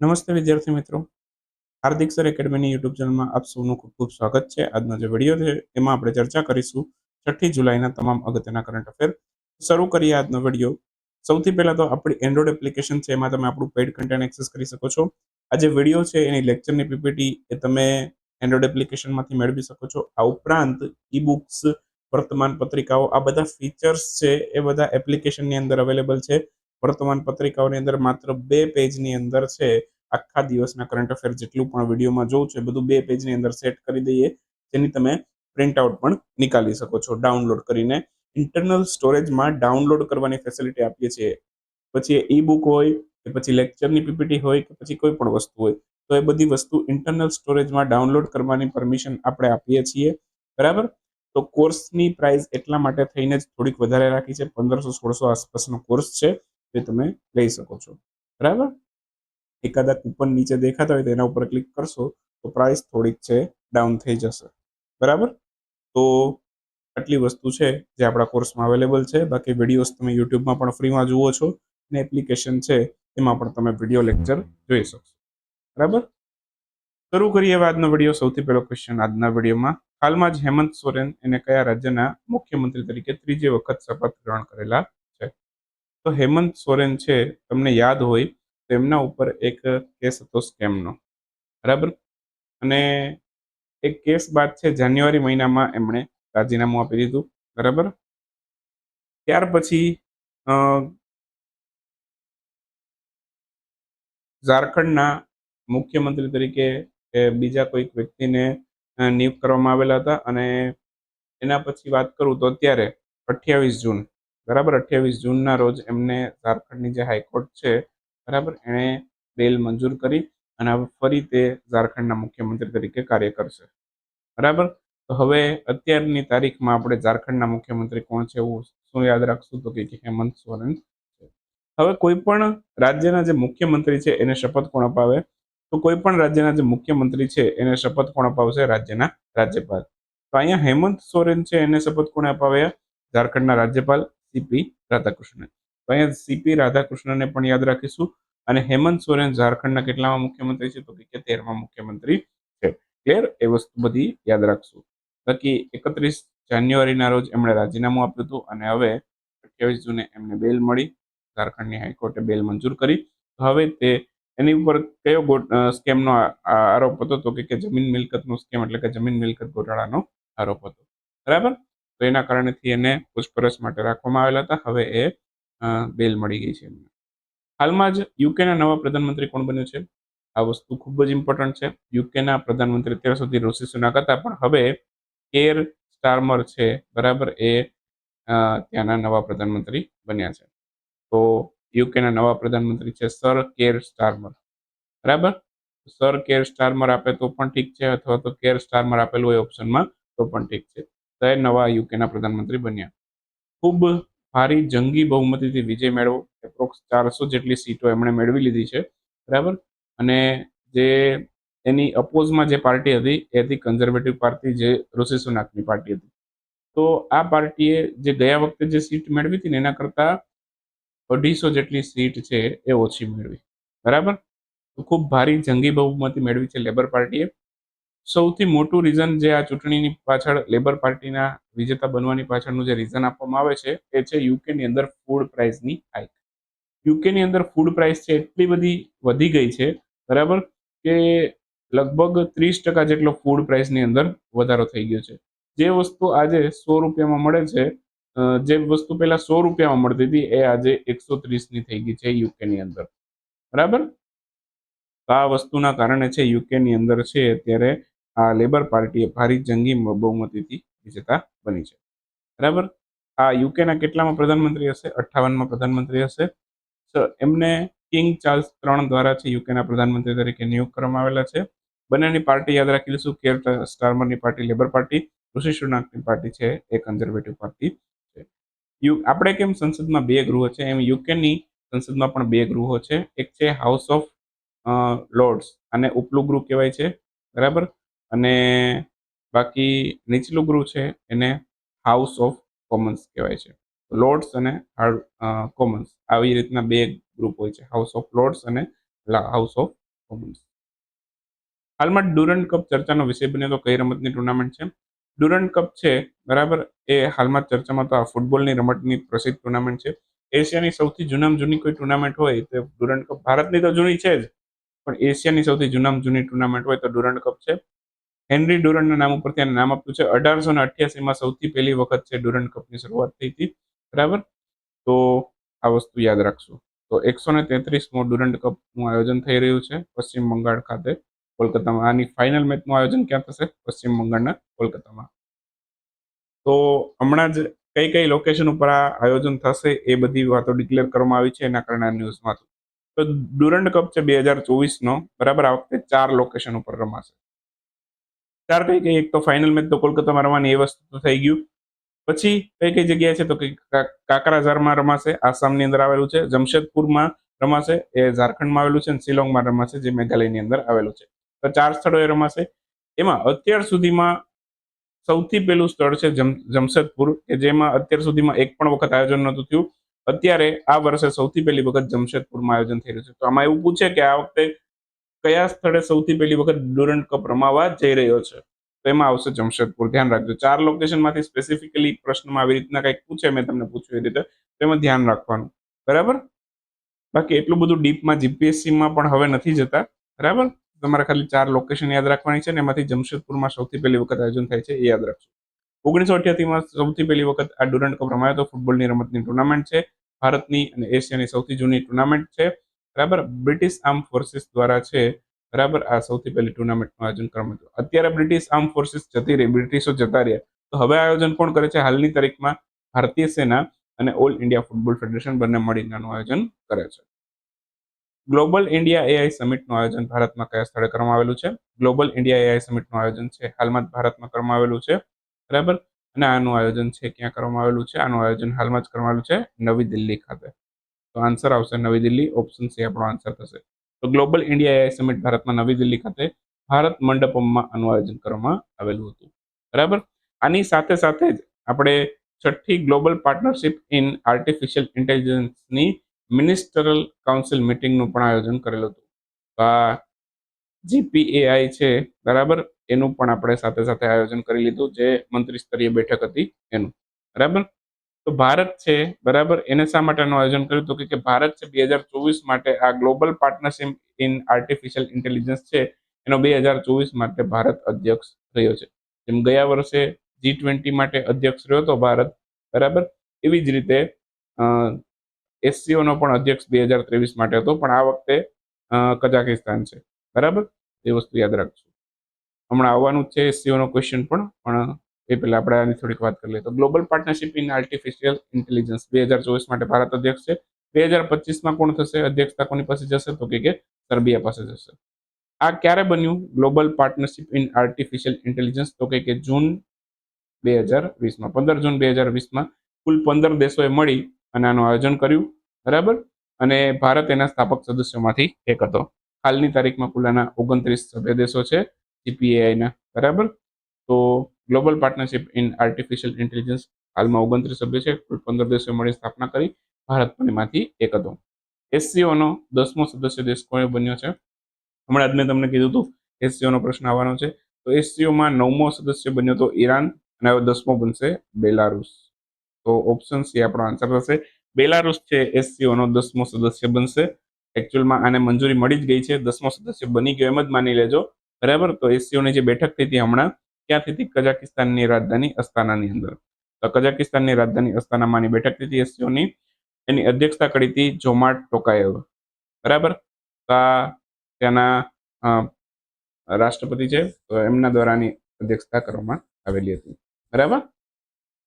નમસ્તે વિદ્યાર્થી મિત્રો. હાર્દિક સર એકેડમીની યુટ્યુબ ચેનલમાં આપ સૌનું ખૂબ ખૂબ સ્વાગત છે. આજનો જે વીડિયો છે, એમાં આપણે ચર્ચા કરીશું છઠ્ઠી જુલાઈના તમામ અગત્યના કરંટ અફેર શરૂ કરીએ આજનો વીડિયો. સૌથી પહેલાં તો આપણી એન્ડ્રોઇડ એપ્લિકેશન છે, એમાં તમે આપણું પેઇડ કન્ટેન્ટ એક્સેસ કરી શકો છો. આ જે વીડિયો છે, એની લેક્ચરની પીપીટી એ તમે એન્ડ્રોઇડ એપ્લિકેશનમાંથી મેળવી શકો છો. આ ઉપરાંત ઈ બુક્સ વર્તમાન પત્રિકાઓ, આ બધા ફીચર્સ છે, એ બધા એપ્લિકેશનની અંદર અવેલેબલ છે. વર્તમાન પત્રિકાઓની અંદર માત્ર બે પેજની અંદર છે આખા દિવસના કરંટ અફેર જેટલું પણ વિડીયોમાં જોઉં છે બધું બે પેજની અંદર સેટ કરી દઈએ, જેની તમે પ્રિન્ટ આઉટ પણ નીકાળી શકો છો ડાઉનલોડ કરીને. ઇન્ટરનલ સ્ટોરેજમાં ડાઉનલોડ કરવાની ફેસિલિટી આપીએ છીએ. પછી ઈ બુક હોય, કે પછી લેક્ચરની પીપીટી હોય, કે પછી કોઈ પણ વસ્તુ હોય, તો એ બધી વસ્તુ ઇન્ટરનલ સ્ટોરેજમાં ડાઉનલોડ કરવાની પરમિશન આપણે આપીએ છીએ. બરાબર? તો કોર્સની પ્રાઇસ એટલા માટે થઈને જ થોડીક વધારે રાખી છે, પંદરસો સોળસો આસપાસનો કોર્સ છે. તે તમે લઈ શકો છો. બરાબર? એકાદા કૂપન નીચે દેખાતા હોય તો એના ઉપર ક્લિક કરશો તો પ્રાઇસ થોડીક છે ડાઉન થઈ જશે. બરાબર? તો આટલી વસ્તુ છે જે આપણા કોર્સમાં અવેલેબલ છે. બાકી વિડીયોઝ તમે યુટ્યુબમાં પણ ફ્રીમાં જુઓ છો અને એપ્લિકેશન છે એમાં પણ તમે વીડિયો લેક્ચર જોઈ શકશો. બરાબર? શરૂ કરીએ હવે આજનો વીડિયો સૌથી પહેલો ક્વેશ્ચન આજના વિડીયોમાં હાલમાં જ હેમંત સોરેન એને કયા રાજ્યના મુખ્યમંત્રી તરીકે ત્રીજી વખત શપથ ગ્રહણ કરેલા? તો હેમંત સોરેન છે, તમને યાદ હોય તો એમના ઉપર એક કેસ હતો સ્કેમનો. બરાબર? અને એક કેસ બાદ છે, જાન્યુઆરી મહિનામાં એમણે રાજીનામું આપી દીધું. બરાબર? ત્યાર પછી ઝારખંડના મુખ્યમંત્રી તરીકે બીજા કોઈક વ્યક્તિને નિયુક્ત કરવામાં આવેલા હતા અને એના પછી વાત કરું તો અત્યારે, અઠ્યાવીસ જૂન. બરાબર, અઠ્યાવીસ જૂનના રોજ એમને ઝારખંડની જે હાઈકોર્ટ છે, બરાબર, એણે બેલ મંજૂર કરી અને હવે ફરી તે ઝારખંડના મુખ્યમંત્રી તરીકે કાર્ય કરશે. બરાબર? તો હવે અત્યારની તારીખમાં આપણે ઝારખંડના મુખ્યમંત્રી કોણ છે એવું શું યાદ રાખશું તો કે હેમંત સોરેન છે. હવે કોઈ પણ રાજ્યના જે મુખ્યમંત્રી છે એને શપથ કોણ અપાવે? તો કોઈ પણ રાજ્યના જે મુખ્યમંત્રી છે એને શપથ કોણ અપાવશે? રાજ્યના રાજ્યપાલ. તો અહીંયા હેમંત સોરેન છે એને શપથ કોણે અપાવ્યા? ઝારખંડના રાજ્યપાલ. સીપી રાધાકૃષ્ણને. તો અહીંયા સીપી રાધાકૃષ્ણને પણ યાદ રાખીશું. અને હેમંત સોરેન ઝારખંડના કેટલામાં મુખ્યમંત્રી છે તો કે તેરમાં મુખ્યમંત્રી છે. ક્લિયર? એ વસ્તુ બધી યાદ રાખશું. બાકી એકત્રીસ જાન્યુઆરીના રોજ એમણે રાજીનામું આપ્યું હતું અને હવે અઠ્યાવીસ જૂને એમને બેલ મળી. ઝારખંડની હાઈકોર્ટે બેલ મંજૂર કરી. તો હવે તે એની ઉપર કયો સ્કેમનો આરોપ હતો તો કે જમીન મિલકતનો સ્કેમ એટલે કે જમીન મિલકત ગોટાળાનો આરોપ હતો. બરાબર? તો એના કારણેથી એને પૂછપરછ માટે રાખવામાં આવેલા હતા. હવે એ બેલ મળી ગઈ છે એમને. હાલમાં જ યુકેના નવા પ્રધાનમંત્રી કોણ બન્યું છે? આ વસ્તુ ખૂબ જ ઇમ્પોર્ટન્ટ છે. યુકેના પ્રધાનમંત્રી અત્યાર સુધી ઋષિ સુનાક હતા, પણ હવે કેર સ્ટારમર છે, બરાબર? એ ત્યાંના નવા પ્રધાનમંત્રી બન્યા છે. તો યુકેના નવા પ્રધાનમંત્રી છે સર કેર સ્ટારમર. બરાબર? સર કેર સ્ટારમર આપે તો પણ ઠીક છે, અથવા તો કેર સ્ટારમર આપેલું હોય ઓપ્શનમાં તો પણ ઠીક છે. તો નવા યુકેના પ્રધાનમંત્રી બન્યા. ખૂબ ભારી જંગી બહુમતીથી વિજય મેળવો, એપ્રોક્સ ચારસો જેટલી સીટો એમણે મેળવી લીધી છે, બરાબર? અને જે એની અપોઝમાં જે પાર્ટી હતી એ હતી કન્ઝર્વેટિવ પાર્ટી જે ઋષિ સુનાકની પાર્ટી હતી. તો આ પાર્ટીએ જે ગયા વખતે જે સીટ મેળવી હતી ને, એના કરતાં અઢીસો જેટલી સીટ છે એ ઓછી મેળવી. બરાબર? તો ખૂબ ભારી જંગી બહુમતી મેળવી છે લેબર પાર્ટીએ. સૌથી મોટું રીઝન જે આ ચૂંટણીની પાછળ લેબર પાર્ટીના વિજેતા બનવાની પાછળનું જે રીઝન આપવામાં આવે છે, એ છે યુકેની અંદર ફૂડ પ્રાઇસની હાઈક યુકેની અંદર ફૂડ પ્રાઇસ છે એટલી બધી વધી ગઈ છે, બરાબર? કે લગભગ ત્રીસ ટકા જેટલો ફૂડ પ્રાઇસની અંદર વધારો થઈ ગયો છે. જે વસ્તુ આજે સો રૂપિયામાં મળે છે જે વસ્તુ પહેલા સો રૂપિયામાં મળતી હતી, એ આજે એકસો ત્રીસની થઈ ગઈ છે યુકેની અંદર. બરાબર? આ વસ્તુના કારણે છે યુકેની અંદર છે અત્યારે આ લેબર પાર્ટીએ ભારી જંગી બહુમતીથી વિજેતા બની છે. બરાબર? આ યુકેના કેટલામાં પ્રધાનમંત્રી હશે? અઠ્ઠાવનમાં પ્રધાનમંત્રી હશે. એમને કિંગ ચાર્લ્સ ત્રણ દ્વારા છે યુકેના પ્રધાનમંત્રી તરીકે નિયુક્ત કરવામાં આવેલા છે. બંનેની પાર્ટી યાદ રાખી લઈશું કેર સ્ટારમરની પાર્ટી, લેબર પાર્ટી, ઋષિ સુનાકની પાર્ટી છે. એ કન્ઝર્વેટિવ પાર્ટી છે. યુ, આપણે કેમ સંસદમાં બે ગૃહો છે? એમ યુકેની સંસદમાં પણ બે ગૃહો છે. એક છે હાઉસ ઓફ લોર્ડ્સ અને ઉપલું ગૃહ કહેવાય છે. બરાબર? અને બાકી નીચલું ગૃહ છે એને હાઉસ ઓફ કોમન્સ કહેવાય છે. લોર્ડ્સ અને કોમન્સ આવી રીતના બે ગ્રુપ હોય છે. હાઉસ ઓફ લોર્ડ્સ અને હાઉસ ઓફ કોમન્સ હાલમાં ડુરન્ડ કપ ચર્ચાનો વિષય બને તો કઈ રમતની ટુર્નામેન્ટ છે? ડુરન્ટ કપ છે, બરાબર, એ હાલમાં ચર્ચામાં તો આ ફૂટબોલની રમતની પ્રસિદ્ધ ટુર્નામેન્ટ છે. એશિયાની સૌથી જૂનામાં જૂની કોઈ ટુર્નામેન્ટ હોય તો ડુરન્ટ કપ ભારતની તો જૂની છે જ. પણ એશિયાની સૌથી જૂનામાં જૂની ટુર્નામેન્ટ હોય તો ડુરન્ડ કપ છે. હેનરી ડુરન્ડના નામ ઉપરથી એને નામ આપ્યું છે. અઢારસો ને અઠ્યાસીમાં સૌથી પહેલી વખત છે ડુરન્ડ કપની શરૂઆત થઈ હતી. બરાબર? તો આ વસ્તુ યાદ રાખશું. તો એકસો ને તેત્રીસમો ડુરન્ડ કપનું આયોજન થઈ રહ્યું છે પશ્ચિમ બંગાળ ખાતે કોલકાતામાં. આની ફાઇનલ મેચનું આયોજન ક્યાં થશે? પશ્ચિમ બંગાળના કોલકાતામાં. તો હમણાં જ કઈ કઈ લોકેશન ઉપર આ આયોજન થશે એ બધી વાતો ડિક્લેર કરવામાં આવી છે. એના કારણે આ ન્યૂઝમાં તો ડુરંડ કપ છે બે હજાર ચોવીસનો. બરાબર? આ વખતે ચાર લોકેશન ઉપર રમાશે. કઈ કઈ એક તો ફાઇનલ મેચ તો કોલકાતામાં રમવાની એ વસ્તુ થઈ ગયું. પછી કઈ કઈ જગ્યાએ છે તો કે, કાકરાઝારમાં રમાશે, આસામની અંદર આવેલું છે, જમશેદપુરમાં રમાશે, એ ઝારખંડમાં આવેલું છે અને શિલોંગમાં રમાશે, જે મેઘાલયની અંદર આવેલું છે. તો ચાર સ્થળોએ રમાશે. એમાં અત્યાર સુધીમાં સૌથી પહેલું સ્થળ છે જમ, જમશેદપુર, કે જેમાં અત્યાર સુધીમાં એક પણ વખત આયોજન નહોતું થયું. અત્યારે આ વર્ષે સૌથી પહેલી વખત જમશેદપુરમાં આયોજન થઈ રહ્યું છે. તો આમાં એવું પૂછે કે આ વખતે કયા સ્થળે સૌથી પહેલી વખત ડોરન્ટ કપ રમાવા જઈ રહ્યો છે? તો એમાં આવશે જમશેદપુર. ધ્યાન રાખજો. ચાર લોકેશનમાંથી સ્પેસિફિકલી પ્રશ્નમાં આવી રીતના કંઈક પૂછે, મેં તમને પૂછ્યું એ રીતે, તો એમાં ધ્યાન રાખવાનું. બરાબર? બાકી એટલું બધું ડીપમાં જીપીએસસીમાં પણ હવે નથી જતા. બરાબર? તમારે ખાલી ચાર લોકેશન યાદ રાખવાની છે ને એમાંથી જમશેદપુરમાં સૌથી પહેલી વખત આયોજન થાય છે એ યાદ રાખજો. ઓગણીસો અઠ્યાસીમાં સૌથી પહેલી વખત આ ડોરન્ટ કપ રમાયો તો ફૂટબોલની રમતની ટુર્નામેન્ટ છે. ભારતની અને એશિયાની સૌથી જૂની ટુર્નામેન્ટ છે. બરાબર? બ્રિટિશ આર્મ ફોર્સિસ દ્વારા છે, બરાબર? આ સૌથી પહેલી ટુર્નામેન્ટનું આયોજન કરવામાં આવ્યું. અત્યારે બ્રિટિશ આર્મ ફોર્સિસ જતી રહી બ્રિટિશો જતા રહ્યા. તો હવે આયોજન કોણ કરે છે? હાલની તારીખમાં ભારતીય સેના અને ઓલ ઇન્ડિયા ફૂટબોલ ફેડરેશન બંને મળીને આનું આયોજન કરે છે. ગ્લોબલ ઇન્ડિયા એઆઈ સમિટનું આયોજન ભારતમાં કયા સ્થળે કરવામાં આવેલું છે? ગ્લોબલ ઇન્ડિયા એઆઈ સમિટનું આયોજન છે, હાલમાં જ ભારતમાં કરવામાં આવેલું છે, બરાબર? અને આનું આયોજન છે, ક્યાં કરવામાં આવેલું છે? આનું આયોજન હાલમાં જ કરવામાં આવેલું છે, નવી દિલ્હી ખાતે. તો આન્સર આવશે નવી દિલ્હી ઓપ્શન સી આપણો આન્સર થશે. તો ગ્લોબલ ઇન્ડિયા એઆઈ સમિટ ભારતમાં નવી દિલ્હી ખાતે ભારત મંડપમમાં આનું આયોજન કરવામાં આવેલું હતું. બરાબર? આની સાથે સાથે જ આપણે છઠ્ઠી ગ્લોબલ પાર્ટનરશિપ ઇન આર્ટિફિશિયલ ઇન્ટેલિજન્સની મિનિસ્ટરલ કાઉન્સિલ મિટિંગનું પણ આયોજન કરેલું હતું. તો આ જીપીએઆઈ છે, બરાબર? એનું પણ આપણે સાથે સાથે આયોજન કરી લીધું, જે મંત્રી સ્તરીય બેઠક હતી એનું. બરાબર? તો ભારત છે, બરાબર? એને શા માટેનું આયોજન કર્યું હતું? કે ભારત છે, બે હજાર ચોવીસ માટે આ global partnership in artificial intelligence છે. એનો બે હજાર ચોવીસ માટે ભારત અધ્યક્ષ રહ્યો છે. જેમ ગયા વર્ષે જી ટ્વેન્ટી માટે અધ્યક્ષ રહ્યો હતો ભારત, બરાબર? એવી જ રીતે એસસીઓનો પણ અધ્યક્ષ બે હજાર ત્રેવીસ માટે હતો, પણ આ વખતે કઝાકિસ્તાન છે. બરાબર? એ વસ્તુ યાદ રાખજો. હમણાં આવવાનું જ છે એસસીઓનો ક્વેશ્ચન પણ પણ એ પહેલા આપણે આની થોડીક વાત કરી લઈએ. તો global partnership in artificial intelligence બે હજાર ચોવીસ માટે ભારત અધ્યક્ષ છે. બે હજાર પચીસમાં કોણ થશે? અધ્યક્ષતા કોની પાસે જશે? તો કે સર્બિયા પાસે જશે. આ ક્યારે બન્યું? Global partnership in artificial intelligence તો કે જૂન બે હજાર વીસમાં. પંદર જૂન બે હજાર વીસમાં કુલ પંદર દેશોએ મળી અને આનું આયોજન કર્યું. બરાબર? અને ભારત એના સ્થાપક સદસ્યોમાંથી એક હતો. હાલની તારીખમાં કુલ આના ઓગણત્રીસ સભ્ય દેશો છે. જીપીએઆઈના બરાબર? તો global partnership in artificial intelligence હાલમાં ઓગણત્રીસ સભ્ય છે. કુલ પંદર દેશોએ મળી સ્થાપના કરી. ભારત પણ એમાંથી એક હતો. એસસીઓનો દસમો સદસ્ય દેશ કોણ બન્યો છે? હમણાં જ મેં તમને કીધું હતું એસસીઓનો પ્રશ્ન આવવાનો છે. તો એસસીઓમાં નવમો સદસ્ય બન્યો તો ઈરાન અને હવે દસમો બનશે બેલારુસ. તો ઓપ્શન સી આપણો આન્સર થશે. બેલારુસ છે એસસીઓનો દસમો સદસ્ય બનશે. એકચ્યુઅલમાં આને મંજૂરી મળી જ ગઈ છે. દસમો સદસ્ય બની ગયો એમ જ માની લેજો. બરાબર? તો એસસીઓની જે બેઠક થઈ હતી હમણાં ક્યાં થઈ હતી કઝાકિસ્તાનની રાજધાની અસ્તાનાની અંદર. તો કઝાકિસ્તાનની રાજધાની અસ્તાનામાંની બેઠક થઈ એસસીઓની એની અધ્યક્ષતા કરી હતી જોમાટ ટોકાયેવ. બરાબર? ત્યાંના રાષ્ટ્રપતિ છે એમના દ્વારાની અધ્યક્ષતા કરવામાં આવેલી હતી. બરાબર?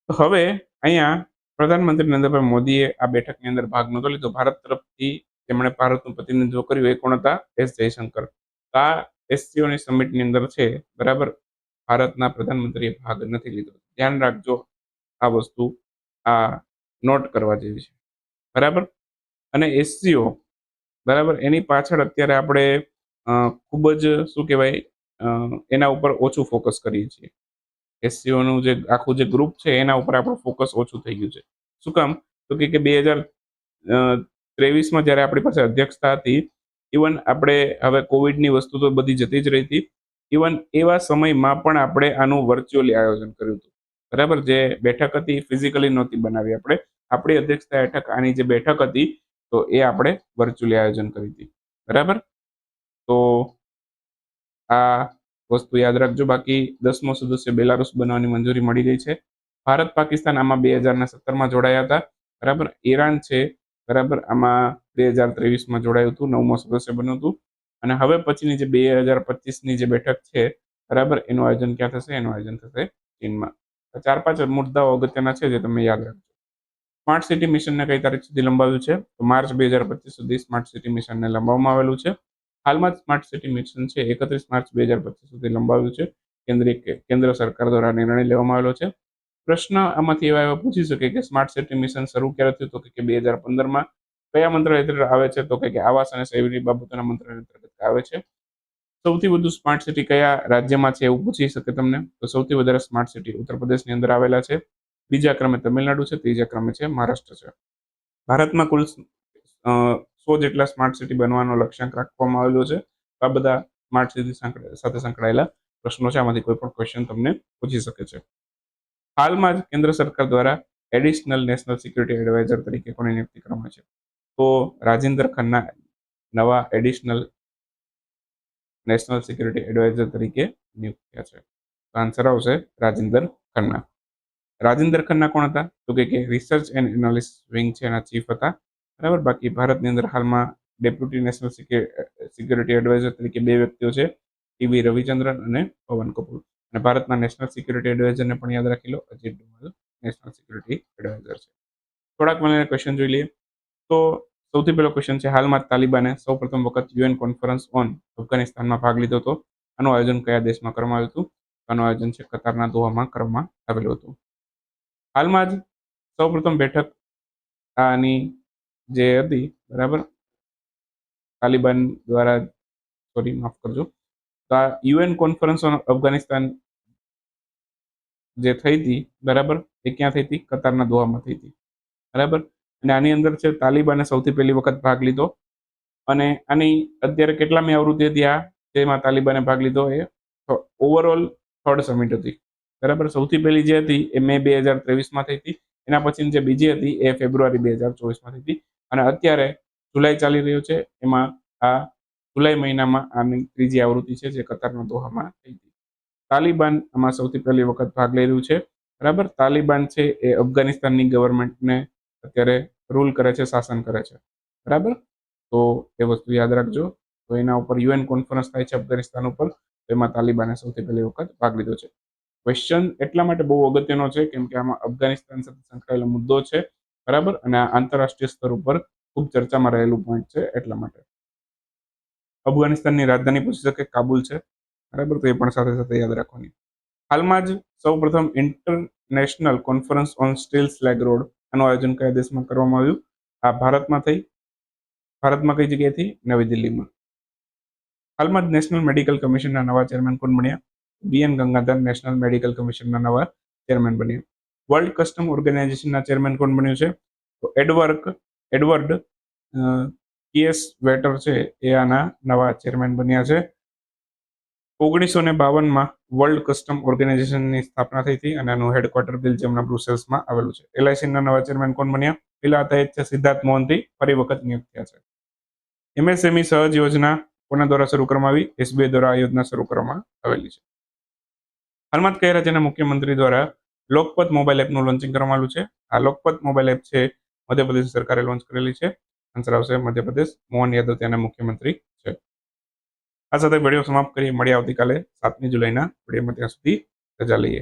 તો હવે અહીંયા પ્રધાનમંત્રી નરેન્દ્રભાઈ મોદીએ આ બેઠકની અંદર ભાગ નહોતો લીધો. ભારત તરફથી તેમણે ભારતનું પ્રતિનિધિત્વ કર્યું. એ કોણ હતા? એસ જયશંકર. આ એસસીઓની સમિટની અંદર છે. બરાબર? ભારતના પ્રધાનમંત્રીએ ભાગ નથી લીધો. ધ્યાન રાખજો, આ વસ્તુ આ નોટ કરવા જેવી છે. બરાબર? અને એસસીઓ, બરાબર? એની પાછળ અત્યારે આપણે ખૂબ જ, શું કહેવાય એના ઉપર ઓછું ફોકસ કરીએ છીએ. એસસીઓનું જે આખું જે ગ્રુપ છે, એના ઉપર આપણું ફોકસ ઓછું થઈ ગયું છે. શું કામ? તો કે બે હજાર ત્રેવીસમાં જ્યારે આપણી પાસે અધ્યક્ષતા હતી, ઇવન આપણે હવે કોવિડની વસ્તુ તો બધી જતી જ રહી હતી ઇવન એવા સમયમાં પણ આપણે આનું વર્ચ્યુઅલી આયોજન કર્યું હતું. બરાબર? જે બેઠક હતી ફિઝિકલી નહોતી બનાવી આપણે. આપણી અધ્યક્ષતા હેઠળ આની જે બેઠક હતી, તો એ આપણે વર્ચ્યુઅલી આયોજન કરી હતી. બરાબર? તો આ વસ્તુ યાદ રાખજો. બાકી દસમો સદસ્ય બેલારુસ બનવાની મંજૂરી મળી ગઈ છે. ભારત, પાકિસ્તાન આમાં બે હજારના સત્તરમાં જોડાયા હતા. બરાબર? ઈરાન છે. બરાબર? આમાં બે હજાર ત્રેવીસમાં જોડાયું હતું. નવમો સદસ્ય બન્યું હતું. અને હવે પછીની જે બે હજાર પચીસની જે બેઠક છે, બરાબર? એનું આયોજન ક્યાં થશે? એનું આયોજન થશે ચીનમાં. ચાર પાંચ મુદ્દાઓ અગત્યના છે જે તમે યાદ રાખજો. સ્માર્ટ સિટી મિશનને કઈ તારીખ સુધી લંબાવ્યું છે? તો માર્ચ બે હજાર પચીસ સુધી સ્માર્ટ સિટી મિશનને લંબાવવામાં આવેલું છે. હાલમાં સ્માર્ટ સિટી મિશન છે, એકત્રીસ માર્ચ બે હજાર પચીસ સુધી લંબાવ્યું છે. કેન્દ્રીય કેન્દ્ર સરકાર દ્વારા નિર્ણય લેવામાં આવેલો છે. પ્રશ્ન આમાંથી એવા એવા પૂછી શકે કે સ્માર્ટ સિટી મિશન શરૂ ક્યારે થયું? તો કે બે હજાર પંદરમાં. કયા મંત્ર હેઠળ આવે છે? તો કે આવાસ અને શહેરી બાબતોના મંત્ર અંતર્ગત આવે છે? સૌથી વધુ સ્માર્ટ સિટી કયા રાજ્યમાં છે એવું પૂછી શકે તમને? તો સૌથી વધારે સ્માર્ટ સિટી ઉત્તર પ્રદેશની અંદર આવેલા છે. બીજા ક્રમે તમિલનાડુ છે. ત્રીજા ક્રમે છે મહારાષ્ટ્ર છે. ભારતમાં કુલ સો જેટલા સ્માર્ટ સિટી બનવાનો લક્ષ્યાંક રાખવામાં આવેલો છે. આ બધા સ્માર્ટ સિટી સાથે સંકળાયેલા પ્રશ્નો છે. આમાંથી કોઈ પણ ક્વેશ્ચન તમને પૂછી શકે છે. હાલમાં જ કેન્દ્ર સરકાર દ્વારા એડિશનલ નેશનલ સિક્યુરિટી એડવાઇઝર તરીકે કોની નિયુક્તિ કરવામાં છે. તો રાજેન્દ્ર ખન્ના નવા એડિશનલ નેશનલ સિક્યુરિટી એડવાઇઝર તરીકે નિયુક્ત થયા છે. તો આન્સર આવશે રાજેન્દ્ર ખન્ના. રાજેન્દ્ર ખન્ના કોણ હતા? તો કે રિસર્ચ એન્ડ એનાલિસિસ વિંગ છે, એના ચીફ હતા. બરાબર? બાકી ભારતની અંદર હાલમાં ડેપ્યુટી નેશનલ સિક્યુરિટી એડવાઇઝર તરીકે બે વ્યક્તિઓ છે ટીવી રવિચંદ્રન અને પવન કપૂર. અને ભારતના નેશનલ સિક્યુરિટી એડવાઇઝરને પણ યાદ રાખી લો, Ajit Doval national security adviser છે. થોડાક મને ક્વેશ્ચન જોઈ લઈએ. તો સૌથી પહેલો ક્વેશ્ચન છે, હાલમાં તાલિબાને સૌ પ્રથમ વખત યુએન કોન્ફરન્સ ઓન અફઘાનિસ્તાનમાં ભાગ લીધો હતો. આનું આયોજન કયા દેશમાં કરવામાં આવ્યું હતું? આનું આયોજન છે, કતારના દોહામાં કરવામાં આવેલું હતું. હાલમાં જ સૌ પ્રથમ બેઠક આની જે હતી, બરાબર? તાલિબાન દ્વારા સોરી માફ કરજો. તો આ યુએન કોન્ફરન્સ ઓન અફઘાનિસ્તાન જે થઈ હતી, બરાબર? એ ક્યાં થઈ હતી? કતારના દોહામાં થઈ હતી. બરાબર? અને આની અંદર છે, તાલિબાને સૌથી પહેલી વખત ભાગ લીધો. અને આની અત્યારે કેટલામી આવૃત્તિ હતી આ, જેમાં તાલિબાને ભાગ લીધો, એ ઓવરઓલ થર્ડ સમિટ હતી. બરાબર? સૌથી પહેલી જે હતી, એ મે બે હજાર ત્રેવીસમાં થઈ હતી. એના પછી જે બીજી હતી, એ ફેબ્રુઆરી બે હજાર ચોવીસમાં થઈ હતી. અને અત્યારે જુલાઈ ચાલી રહ્યો છે, એમાં આ જુલાઈ મહિનામાં આની ત્રીજી આવૃત્તિ છે, જે કતારના દોહામાં થઈ હતી. તાલિબાન આમાં સૌથી પહેલી વખત ભાગ લઈ રહ્યું છે. બરાબર? તાલિબાન છે, એ અફઘાનિસ્તાનની ગવર્મેન્ટને અત્યારે રૂલ કરે છે, શાસન કરે છે. બરાબર? તો એ વસ્તુ યાદ રાખજો. તો એના ઉપર યુએન કોન્ફરન્સ થાય છે અફઘાનિસ્તાન ઉપર. તેમાં તાલિબાને સૌથી પહેલી વખત ભાગ લીધો છે. ક્વેશ્ચન એટલા માટે બહુ અગત્યનો છે, કેમ કે આમાં અફઘાનિસ્તાન સાથે સંકળાયેલો મુદ્દો છે. બરાબર? અને આ આંતરરાષ્ટ્રીય સ્તર ઉપર ખૂબ ચર્ચામાં રહેલું પોઈન્ટ છે એટલા માટે. અફઘાનિસ્તાનની રાજધાની પૂછી શકે, કાબુલ છે. બરાબર? તો એ પણ સાથે સાથે યાદ રાખવાની. હાલમાં જ સૌ પ્રથમ international conference on steel slag road આનું આયોજન કયા દેશમાં કરવામાં આવ્યું. આ ભારતમાં થઈ, ભારતમાં કઈ જગ્યાએથી? નવી દિલ્હીમાં. હાલમાં જ નેશનલ મેડિકલ કમિશનના નવા ચેરમેન કોણ બન્યા? B N Gangadhar national medical કમિશનના નવા ચેરમેન બન્યા. વર્લ્ડ કસ્ટમ ઓર્ગેનાઇઝેશનના ચેરમેન કોણ બન્યું છે? તો એડવર્ક, એડવર્ડ કેએસ વેટર છે એ આના નવા ચેરમેન બન્યા છે. ઓગણીસો ને બાવનમાં વર્લ્ડ કસ્ટમ ઓર્ગેનાઇઝેશનની સ્થાપના થઈ હતી અને આનું હેડક્વાર્ટર બેલ્જિયમના બ્રુસેલ્સમાં આવેલું છે. એલઆઈસીના નવા ચેરમેન કોણ બન્યા? પેલા હતા છે સિદ્ધાર્થ મોહંતી, ફરી વખત નિયુક્ત થયા છે. એમએસએમઈ સહજ યોજના કોના દ્વારા શરૂ કરવામાં આવી? એસબીઆઈ દ્વારા આ યોજના શરૂ કરવામાં આવેલી છે. હાલમાં કયા રાજ્યના મુખ્યમંત્રી દ્વારા લોકપત મોબાઈલ એપનું લોન્ચિંગ કરવામાં આવ્યું છે? આ લોકપત મોબાઈલ એપ છે મધ્યપ્રદેશ સરકારે લોન્ચ કરેલી છે. આન્સર આવશે મધ્યપ્રદેશ. મોહન યાદવ ત્યાંના મુખ્યમંત્રી આ સાથે વીડિયો સમાપ્ત કરીએ મળીએ આવતીકાલે સાતમી જુલાઈના વિડીયોમાં ત્યાં સુધી રજા લઈએ.